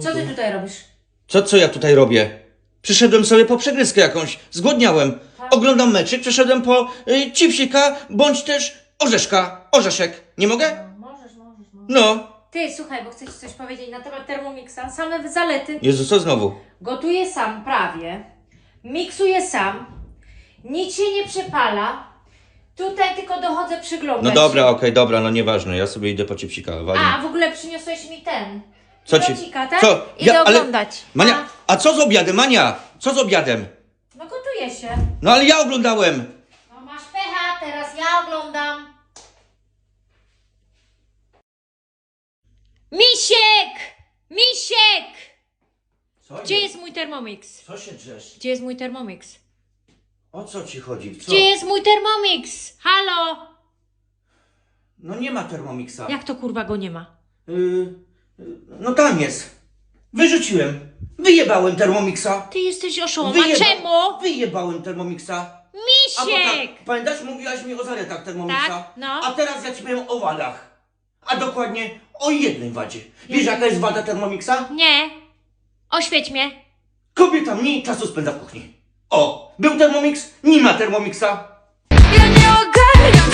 Co ty tutaj robisz? Co, co ja tutaj robię? Przyszedłem sobie po przegryzkę jakąś, zgłodniałem. Oglądam meczyk, przyszedłem po y, cipsika, bądź też orzeszka, orzeszek. Nie mogę? Możesz, możesz, możesz. No. Ty, słuchaj, bo chcę ci coś powiedzieć na temat Thermomixa. Same zalety. Jezu, co znowu? Gotuję sam prawie. Miksuję sam. Nic się nie przepala. Tutaj tylko dochodzę przyglądać No dobra, okej, dobra, no nieważne, ja sobie idę po cipsika, wali. A, w ogóle przyniosłeś ten. Co ci- tak? co? Idę Ja- ale- oglądać. Mania, a co z obiadem, Mania? Co z obiadem? No gotuję się. No ale ja oglądałem. No masz pecha, teraz ja oglądam. Misiek! Misiek! Co Gdzie jest mój Thermomix? Co się drzesz? Gdzie jest mój Thermomix? O co ci chodzi? Co? Gdzie jest mój Thermomix? Halo? No nie ma Thermomixa. Jak to kurwa go nie ma? Y, y, no tam jest. Wyrzuciłem. Wyjebałem Thermomixa. Ty jesteś oszołom. A Wyjeba- czemu? Wyjebałem Thermomixa. A bo Misiek! tak, pamiętasz, mówiłaś mi o zaletach Thermomixa? Tak, no. A teraz ja ci powiem o wadach. A dokładnie o jednej wadzie. Wiesz jaka jest wada Thermomixa? Nie. Oświeć mnie. Kobieta mniej czasu spędza w kuchni. O, był Thermomix, nie ma Thermomixa. Ja nie ogarniam